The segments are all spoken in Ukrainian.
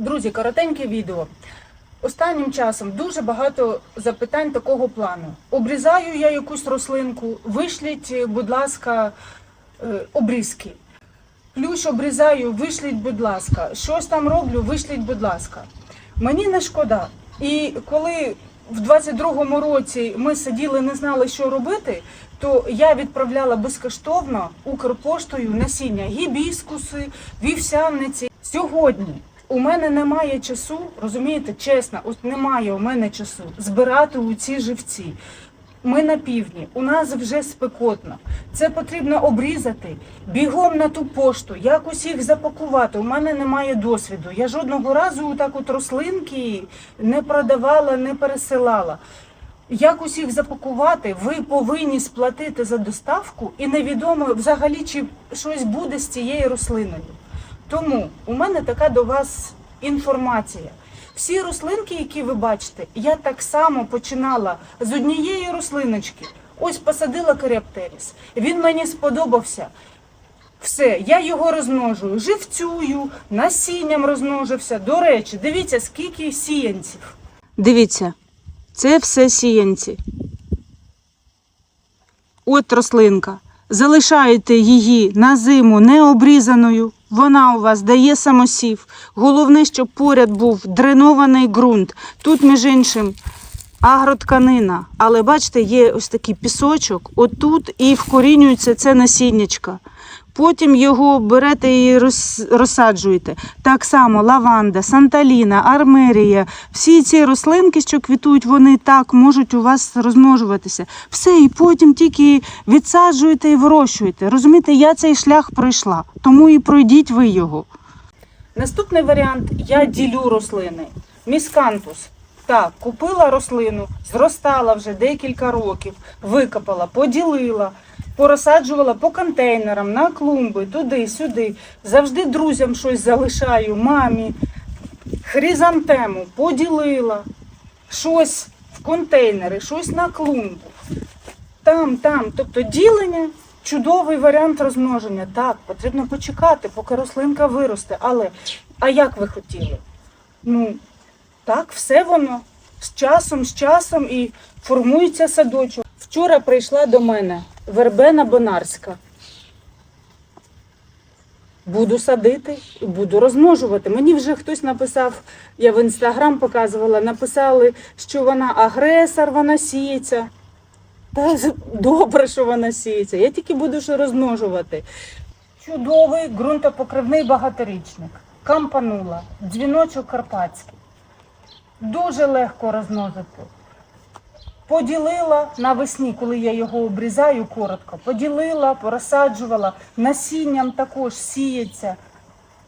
Друзі, коротеньке відео. Останнім часом дуже багато запитань такого плану. Обрізаю я якусь рослинку, вишліть, е, будь ласка, е, обрізки. Плющ обрізаю, вишліть, будь ласка. Щось там роблю, вишліть, будь ласка. Мені не шкода. І коли в 22-му році ми сиділи, не знали, що робити, то я відправляла безкоштовно Укрпоштою насіння гібіскуси, вівсяниці. Сьогодні у мене немає часу, розумієте, чесно, от немає у мене часу збирати у ці живці. Ми на півдні, у нас вже спекотно. Це потрібно обрізати бігом на ту пошту, якось їх запакувати. У мене немає досвіду. Я жодного разу так от рослинки не продавала, не пересилала. Якось їх запакувати, ви повинні сплатити за доставку, і невідомо взагалі, чи щось буде з цією рослиною. Тому у мене така до вас інформація. Всі рослинки, які ви бачите, я так само починала з однієї рослиночки. Ось посадила керептеріс. Він мені сподобався. Все, я його розмножую, живцюю, насінням розмножився. До речі, дивіться, скільки сіянців. Дивіться, це все сіянці. От рослинка. Залишаєте її на зиму необрізаною. Вона у вас дає самосів. Головне, щоб поряд був дренований ґрунт. Тут, між іншим, агротканина. Але бачите, є ось такий пісочок, отут і вкорінюється це насіннячка. Потім його берете і розсаджуєте. Так само лаванда, санталіна, армерія. Всі ці рослинки, що квітують, вони так можуть у вас розмножуватися. Все, і потім тільки відсаджуєте і вирощуєте. Розумієте, я цей шлях пройшла, тому і пройдіть ви його. Наступний варіант я ділю рослини. Міскантус. Так, купила рослину, зростала вже декілька років, викопала, поділила, порозсаджувала по контейнерам, на клумби, туди-сюди. Завжди друзям щось залишаю, мамі. Хризантему поділила, щось в контейнери, щось на клумбу. Там, там. Тобто ділення чудовий варіант розмноження. Так, потрібно почекати, поки рослинка виросте. Але а як ви хотіли? Ну, так, все воно з часом, з часом і формується садочок. Вчора прийшла до мене вербена бонарська. Буду садити і буду розмножувати. Мені вже хтось написав, я в інстаграм показувала, написали, що вона агресор, вона сіється. Та добре, що вона сіється. Я тільки буду ще розмножувати. Чудовий ґрунтопокривний багаторічник. Кампанула, дзвіночок карпатський. Дуже легко розмножити. Поділила навесні, коли я його обрізаю коротко, поділила, порозсаджувала, насінням також сіється.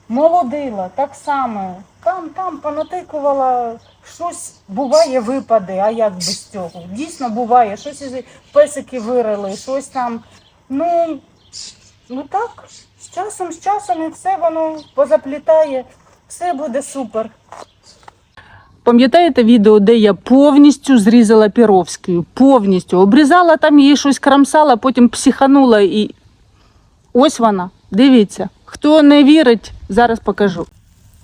Молодила так само. Там, там понатикувала, щось буває випаде, а як без цього? Дійсно буває, щось із песики вирили, щось там. Ну, ну так, з часом, з часом і все воно позаплітає, все буде супер. Пам'ятаєте відео, де я повністю зрізала Піровською? Повністю. Обрізала там її щось крамсала, потім психанула і ось вона. Дивіться. Хто не вірить, зараз покажу.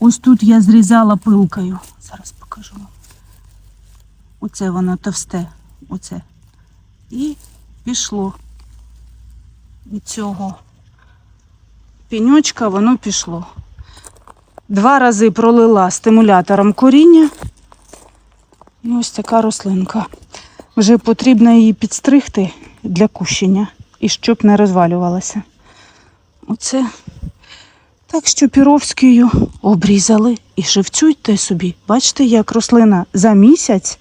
Ось тут я зрізала пилкою. Зараз покажу вам. Оце воно товсте. Оце. І пішло. Від цього піньочка воно пішло. Два рази пролила стимулятором коріння. І ось така рослинка. Вже потрібно її підстригти для кущення і щоб не розвалювалася. Оце. Так що піровською обрізали і шевцюйте собі. Бачите, як рослина за місяць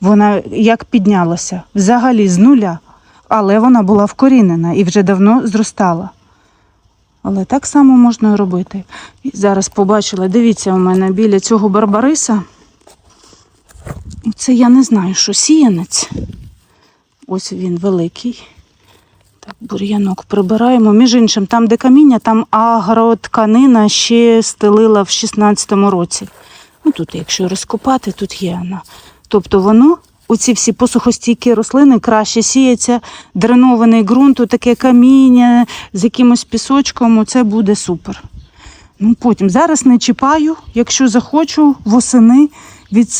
вона як піднялася взагалі з нуля, але вона була вкорінена і вже давно зростала. Але так само можна робити. І зараз побачила, дивіться, у мене біля цього барбариса. Це я не знаю, що сіянець. Ось він великий. Так, бур'янок прибираємо. Між іншим, там, де каміння, там агротканина ще стелила в 16-му році. Ну тут, якщо розкопати, тут є вона. Тобто воно, оці всі посухостійкі рослини, краще сіється, дренований ґрунт, таке каміння з якимось пісочком, це буде супер. Ну, потім зараз не чіпаю, якщо захочу, восени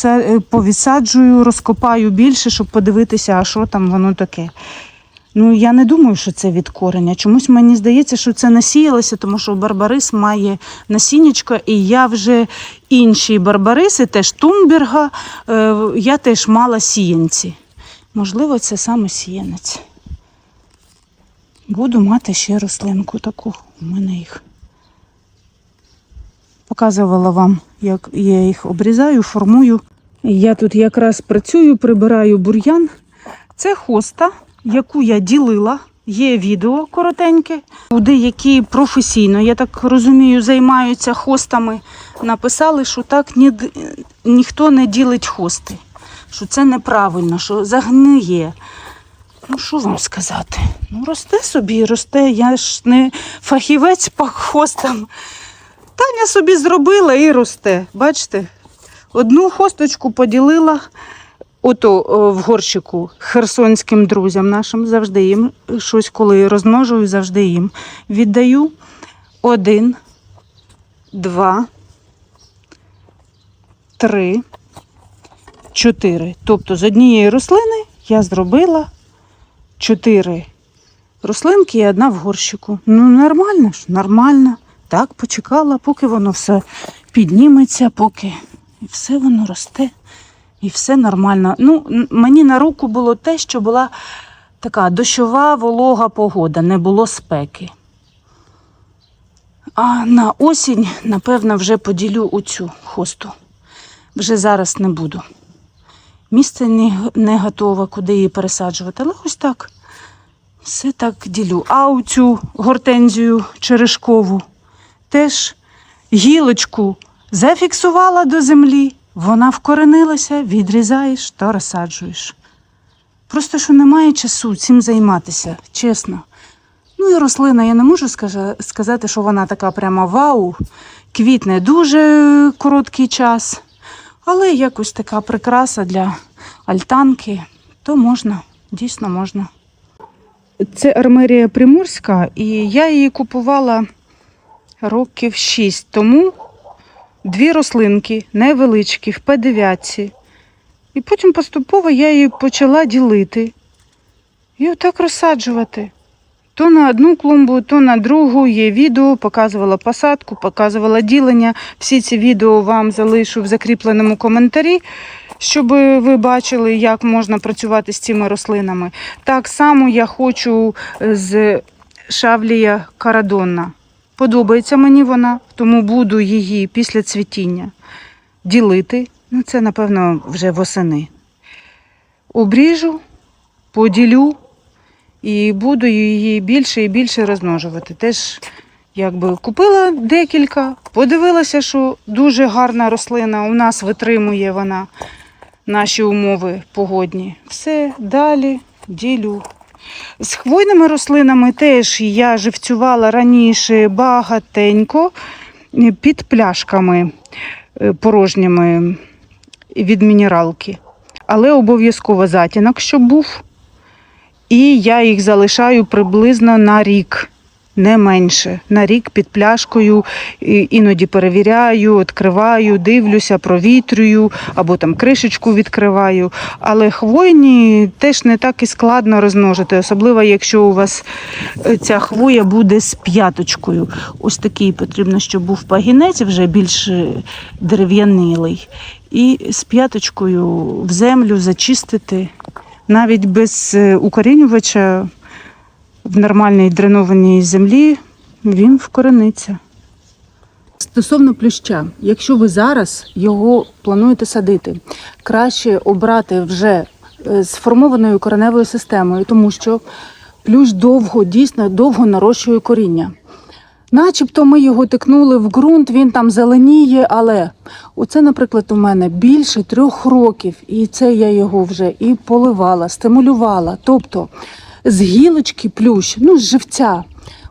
е, повідсаджую, розкопаю більше, щоб подивитися, а що там воно таке. Ну, я не думаю, що це від кореня. Чомусь мені здається, що це насіялося, тому що барбарис має насіннячко, і я вже інші барбариси, теж Тумберга, е, я теж мала сіянці. Можливо, це саме сіянець. Буду мати ще рослинку таку. У мене їх. Показувала вам, як я їх обрізаю, формую. Я тут якраз працюю, прибираю бур'ян. Це хоста, яку я ділила. Є відео коротеньке. Люди, які професійно, я так розумію, займаються хостами, написали, що так ні, ніхто не ділить хости, що це неправильно, що загниє. Ну, що вам сказати? Ну, росте собі, росте. Я ж не фахівець по хостам. Таня собі зробила і росте. Бачите? Одну хосточку поділила ото в горщику херсонським друзям нашим. Завжди їм щось, коли розмножую, завжди їм віддаю. Один, два, три, чотири. Тобто з однієї рослини я зробила чотири рослинки і одна в горщику. Ну, нормально ж, нормально. Так, почекала, поки воно все підніметься, поки і все воно росте, і все нормально. Ну, мені на руку було те, що була така дощова волога погода, не було спеки. А на осінь, напевно, вже поділю оцю хосту. Вже зараз не буду. Місце не, готове, куди її пересаджувати, але ось так. Все так ділю. А оцю гортензію черешкову теж гілочку зафіксувала до землі, вона вкоренилася, відрізаєш та розсаджуєш. Просто що немає часу цим займатися, чесно. Ну і рослина, я не можу сказати, що вона така прямо вау, квітне дуже короткий час, але якось така прикраса для альтанки, то можна, дійсно можна. Це армерія приморська, і я її купувала років 6 тому. Дві рослинки невеличкі, в П9. І потім поступово я її почала ділити. І отак розсаджувати. То на одну клумбу, то на другу є відео, показувала посадку, показувала ділення. Всі ці відео вам залишу в закріпленому коментарі, щоб ви бачили, як можна працювати з цими рослинами. Так само я хочу е, з шавлія карадонна. Подобається мені вона, тому буду її після цвітіння ділити. Ну, це, напевно, вже восени. Обріжу, поділю і буду її більше і більше розмножувати. Теж якби купила декілька, подивилася, що дуже гарна рослина, у нас витримує вона наші умови погодні. Все, далі ділю. З хвойними рослинами теж я живцювала раніше багатенько е, під пляшками е, порожніми від мінералки. Але обов'язково затінок, щоб був. І я їх залишаю приблизно на рік, не менше. На рік під пляшкою. Іноді перевіряю, відкриваю, дивлюся, провітрюю або там кришечку відкриваю. Але хвойні теж не так і складно розмножити, особливо якщо у вас е, ця хвоя буде з п'яточкою. Ось такий потрібно, щоб був пагінець, вже більш е, дерев'янилий. І з п'яточкою в землю зачистити. Навіть без е, укорінювача в нормальній дренованій землі він вкорениться. Стосовно плюща, якщо ви зараз його плануєте садити, краще обрати вже е, сформованою кореневою системою, тому що плющ довго, дійсно довго нарощує коріння. Начебто ми його тикнули в ґрунт, він там зеленіє, але оце, наприклад, у мене більше трьох років, і це я його вже і поливала, стимулювала. Тобто з гілочки плющ, ну з живця,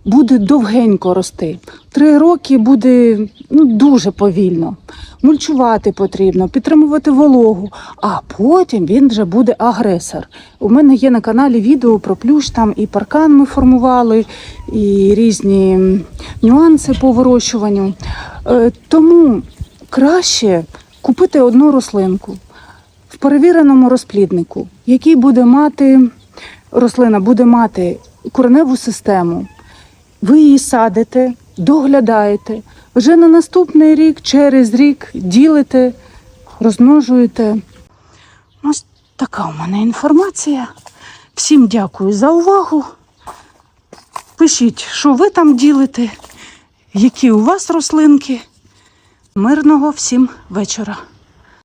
буде довгенько рости. Три роки буде ну, дуже повільно. Мульчувати потрібно, підтримувати вологу, а потім він вже буде агресор. У мене є на каналі відео про плющ, там і паркан ми формували, і різні нюанси по вирощуванню. Е, Тому краще купити одну рослинку в перевіреному розпліднику, який буде мати рослина буде мати кореневу систему. Ви її садите, доглядаєте. Вже на наступний рік, через рік ділите, розмножуєте. Ось така у мене інформація. Всім дякую за увагу. Пишіть, що ви там ділите, які у вас рослинки. Мирного всім вечора.